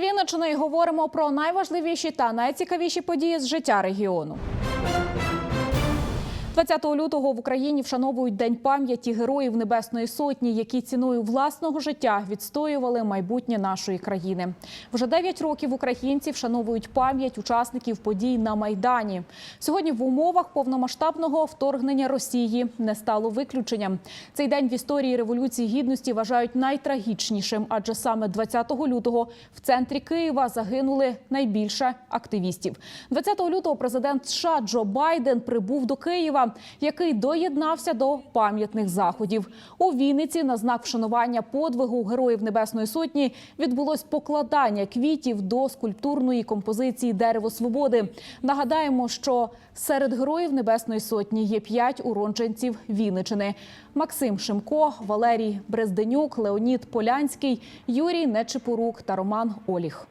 новини і говоримо про найважливіші та найцікавіші події з життя регіону. 20 лютого в Україні вшановують День пам'яті героїв Небесної Сотні, які ціною власного життя відстоювали майбутнє нашої країни. Вже 9 років українці вшановують пам'ять учасників подій на Майдані. Сьогодні в умовах повномасштабного вторгнення Росії не стало виключенням. Цей день в історії Революції Гідності вважають найтрагічнішим, адже саме 20 лютого в центрі Києва загинули найбільше активістів. 20 лютого президент США Джо Байден прибув до Києва який доєднався до пам'ятних заходів. У Вінниці на знак вшанування подвигу Героїв Небесної Сотні відбулось покладання квітів до скульптурної композиції Дерево свободи. Нагадаємо, що серед героїв Небесної Сотні є п'ять уродженців Вінничини: Максим Шимко, Валерій Брезденюк, Леонід Полянський, Юрій Нечипорук та Роман Оліх.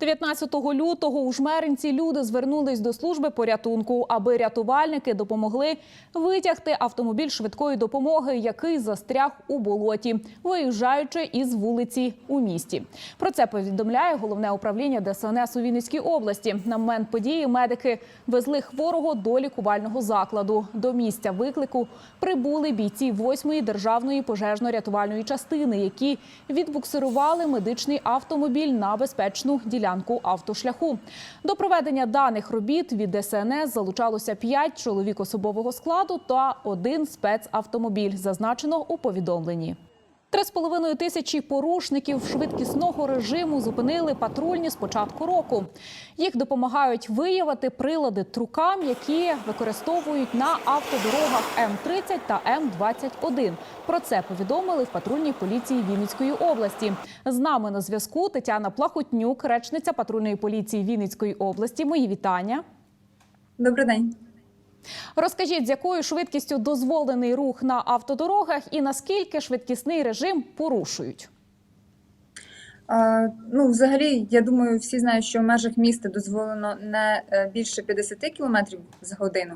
19 лютого у Жмеринці люди звернулись до служби порятунку, аби рятувальники допомогли витягти автомобіль швидкої допомоги, який застряг у болоті, виїжджаючи із вулиці у місті. Про це повідомляє головне управління ДСНС у Вінницькій області. На момент події медики везли хворого до лікувального закладу. До місця виклику прибули бійці 8-ї державної пожежно-рятувальної частини, які відбуксирували медичний автомобіль на безпечну ділянку автошляху. До проведення даних робіт від ДСНС залучалося 5 чоловік особового складу та один спецавтомобіль, зазначено у повідомленні. Три з половиною тисячі порушників швидкісного режиму зупинили патрульні з початку року. Їх допомагають виявити прилади трукам, які використовують на автодорогах М30 та М21. Про це повідомили в патрульній поліції Вінницької області. З нами на зв'язку Тетяна Плахотнюк, речниця патрульної поліції Вінницької області. Мої вітання. Добрий день. Розкажіть, з якою швидкістю дозволений рух на автодорогах і наскільки швидкісний режим порушують? Ну, взагалі, я думаю, всі знають, що в межах міста дозволено не е, більше 50 км за годину.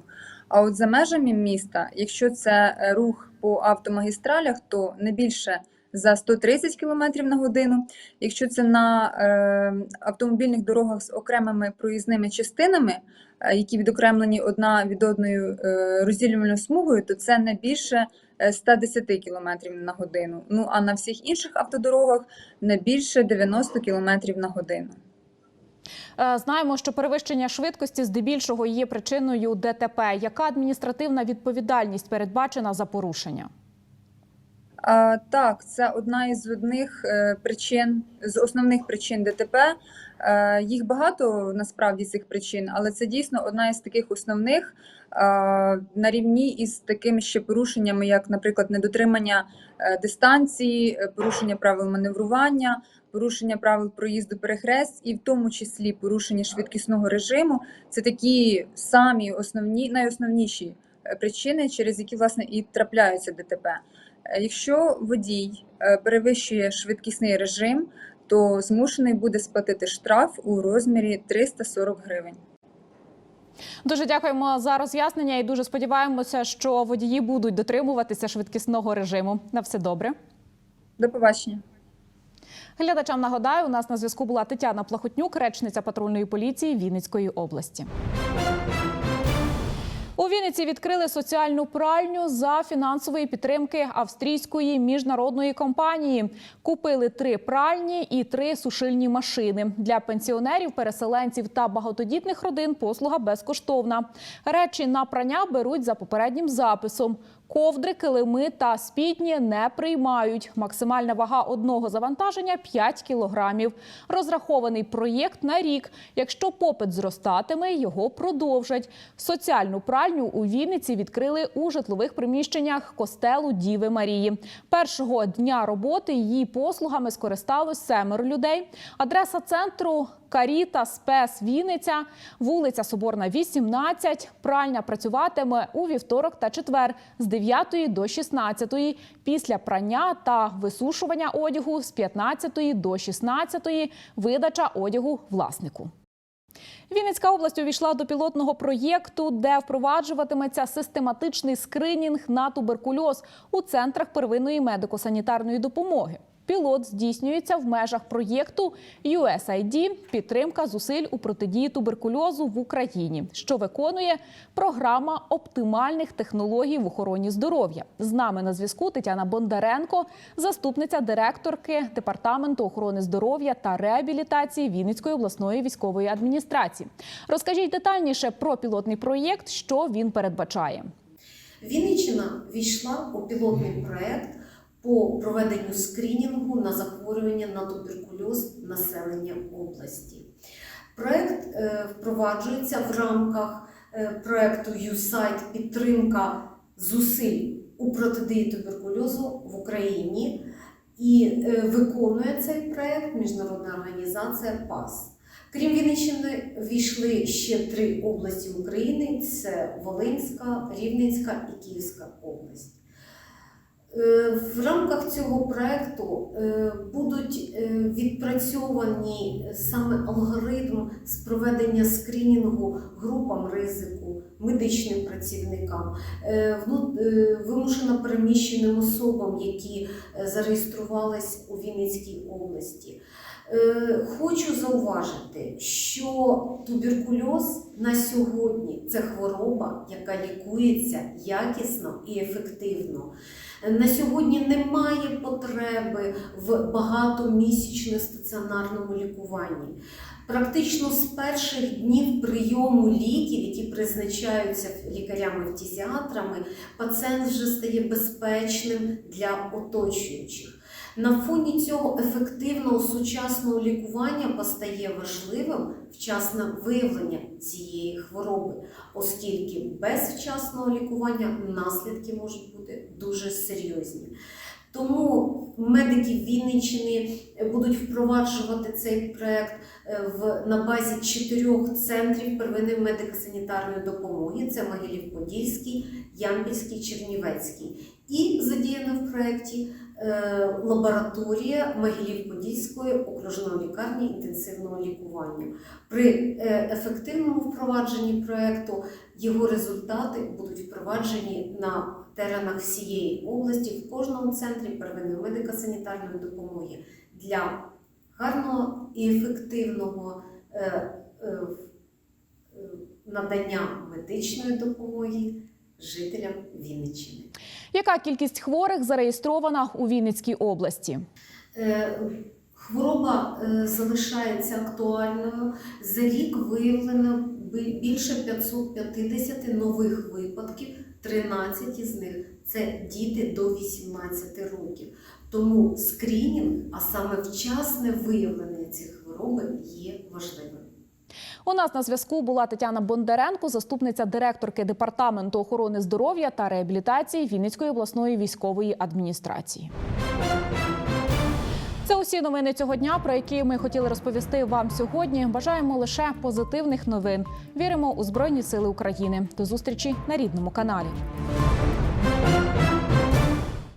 А от за межами міста, якщо це е, рух по автомагістралях, то не більше за 130 км на годину. Якщо це на е, автомобільних дорогах з окремими проїзними частинами, е, які відокремлені одна від одної е, розділювальною смугою, то це не більше е, 110 км на годину. Ну а на всіх інших автодорогах не більше 90 км на годину. Е, Знаємо, що перевищення швидкості здебільшого є причиною ДТП. Яка адміністративна відповідальність передбачена за порушення? Так, це одна із одних е, причин, з основних причин ДТП. Е, їх багато насправді цих причин, але це дійсно одна із таких основних е, на рівні із такими ще порушеннями, як, наприклад, недотримання дистанції, порушення правил маневрування, порушення правил проїзду перехрест, і в тому числі порушення швидкісного режиму. Це такі самі основні, найосновніші причини, через які власне і трапляються ДТП. Е, Якщо водій е, перевищує швидкісний режим, то змушений буде сплатити штраф у розмірі 340 гривень. Дуже дякуємо за роз'яснення і дуже сподіваємося, що водії будуть дотримуватися швидкісного режиму. На все добре. До побачення. Глядачам нагадаю, у нас на зв'язку була Тетяна Плахотнюк, речниця патрульної поліції Вінницької області. Вінниці відкрили соціальну пральню за фінансової підтримки австрійської міжнародної компанії. Купили три пральні і три сушильні машини. Для пенсіонерів, переселенців та багатодітних родин послуга безкоштовна. Речі на прання беруть за попереднім записом. Ковдри, килими та спідні не приймають. Максимальна вага одного завантаження 5 кілограмів. Розрахований проєкт на рік. Якщо попит зростатиме, його продовжать. Соціальну пральню у Вінниці відкрили у житлових приміщеннях костелу Діви Марії. Першого дня роботи її послугами скористалось семеро людей. Адреса центру Каріта Спес Вінниця, вулиця Соборна, 18. Пральня працюватиме у вівторок та четвер з 9 до 16. Після прання та висушування одягу з 15 до 16. Видача одягу власнику. Вінницька область увійшла до пілотного проєкту, де впроваджуватиметься систематичний скринінг на туберкульоз у центрах первинної медико-санітарної допомоги. Пілот здійснюється в межах проєкту USAID підтримка зусиль у протидії туберкульозу в Україні, що виконує програма оптимальних технологій в охороні здоров'я. З нами на зв'язку Тетяна Бондаренко, заступниця директорки департаменту охорони здоров'я та реабілітації Вінницької обласної військової адміністрації. Розкажіть детальніше про пілотний проєкт, що він передбачає. Вінниччина війшла у пілотний проект по проведенню скрінінгу на захворювання на туберкульоз населення області. Проект е, впроваджується в рамках е, проекту USAID підтримка зусиль у протидії туберкульозу в Україні і е, виконує цей проект міжнародна організація ПАС. Крім Вінниччини, війшли ще три області України: це Волинська, Рівненська і Київська область. Е, В рамках цього проекту е, будуть е, відпрацьовані саме алгоритм з проведення скрінінгу групам ризику, медичним працівникам, е, вимушено переміщеним особам, які зареєструвались у Вінницькій області. Хочу зауважити, що туберкульоз на сьогодні це хвороба, яка лікується якісно і ефективно. На сьогодні немає потреби в багатомісячному стаціонарному лікуванні. Практично з перших днів прийому ліків, які призначаються лікарями-фтізіатрами, пацієнт вже стає безпечним для оточуючих. На фоні цього ефективного сучасного лікування постає важливим вчасне виявлення цієї хвороби, оскільки без вчасного лікування наслідки можуть бути дуже серйозні. Тому медики Вінниччини будуть впроваджувати цей проект е, в, на базі чотирьох центрів первинної медико-санітарної допомоги: це Могилів-Подільський, Ямпільський, Чернівецький. І задіяна в проєкті лабораторія Могилів-Подільської окружної лікарні інтенсивного лікування. При е, ефективному впровадженні проєкту його результати будуть впроваджені на теренах всієї області в кожному центрі первинної медико-санітарної допомоги для гарного і ефективного е, е, е, надання медичної допомоги жителям Вінниччини. Яка кількість хворих зареєстрована у Вінницькій області? Е, Хвороба е, залишається актуальною. За рік виявлено більше 550 нових випадків, 13 із них це діти до 18 років. Тому скринінг, а саме вчасне виявлення цієї хвороби є важливим. У нас на зв'язку була Тетяна Бондаренко, заступниця директорки департаменту охорони здоров'я та реабілітації Вінницької обласної військової адміністрації. Це усі новини цього дня, про які ми хотіли розповісти вам сьогодні. Бажаємо лише позитивних новин. Віримо у Збройні Сили України. До зустрічі на рідному каналі.